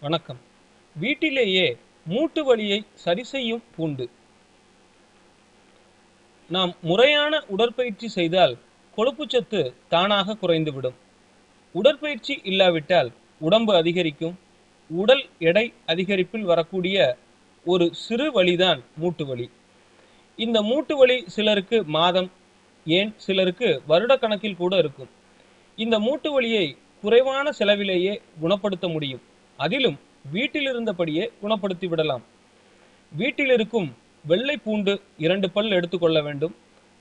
வணக்கம். வீட்டிலேயே மூட்டு வலியை சரி செய்யும் பூண்டு. நாம் முறையான உடற்பயிற்சி செய்தால் கொழுப்புச்சத்து தானாக குறைந்துவிடும். உடற்பயிற்சி இல்லாவிட்டால் உடம்பு அதிகரிக்கும். உடல் எடை அதிகரிப்பில் வரக்கூடிய ஒரு சிறு வழிதான் மூட்டு வலி. இந்த மூட்டு வலி சிலருக்கு மாதம் ஏன் சிலருக்கு வருட கணக்கில் கூட இருக்கும். இந்த மூட்டு வலியை குறைவான செலவிலேயே குணப்படுத்த முடியும். அதிலும் வீட்டில் இருந்தபடியே குணப்படுத்தி விடலாம். வீட்டில் இருக்கும் வெள்ளை பூண்டு இரண்டு பல் எடுத்துக்கொள்ள வேண்டும்.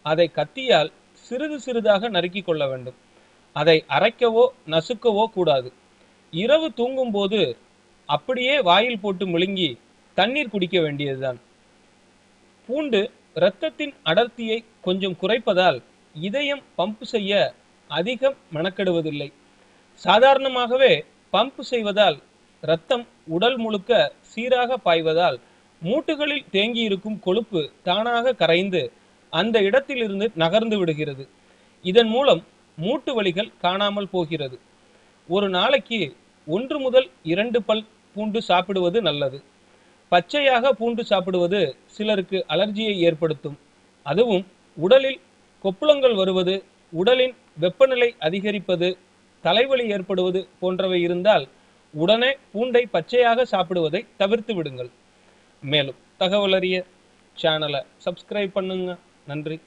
அதை கத்தியால் சிறிது சிறிதாக நறுக்கி கொள்ள வேண்டும். அதை அரைக்கவோ நசுக்கவோ கூடாது. இரவு தூங்கும்போது அப்படியே வாயில் போட்டு முழுங்கி தண்ணீர் குடிக்க வேண்டியதுதான். பூண்டு இரத்தத்தின் அடர்த்தியை கொஞ்சம் குறைப்பதால் இதயம் பம்ப் செய்ய அதிகம் மெனக்கெடுவதில்லை. சாதாரணமாகவே பம்ப் செய்வதால் ரத்தம் உடல் முழுக்க சீராக பாய்வதால் மூட்டுகளில் தேங்கியிருக்கும் கொழுப்பு தானாக கரைந்து அந்த இடத்திலிருந்து நகர்ந்து விடுகிறது. இதன் மூலம் மூட்டு வலிகள் காணாமல் போகிறது. ஒரு நாளைக்கு ஒன்று முதல் இரண்டு பல் பூண்டு சாப்பிடுவது நல்லது. பச்சையாக பூண்டு சாப்பிடுவது சிலருக்கு அலர்ஜியை ஏற்படுத்தும். அதுவும் உடலில் கொப்புளங்கள் வருவது உடலின் வெப்பநிலை அதிகரிப்பது தலைவலி ஏற்படுவது போன்றவை இருந்தால் உடனே பூண்டை பச்சையாக சாப்பிடுவதை தவிர்த்து விடுங்கள். மேலும் தகவல் அறிய சேனலை சப்ஸ்கிரைப் பண்ணுங்க. நன்றி.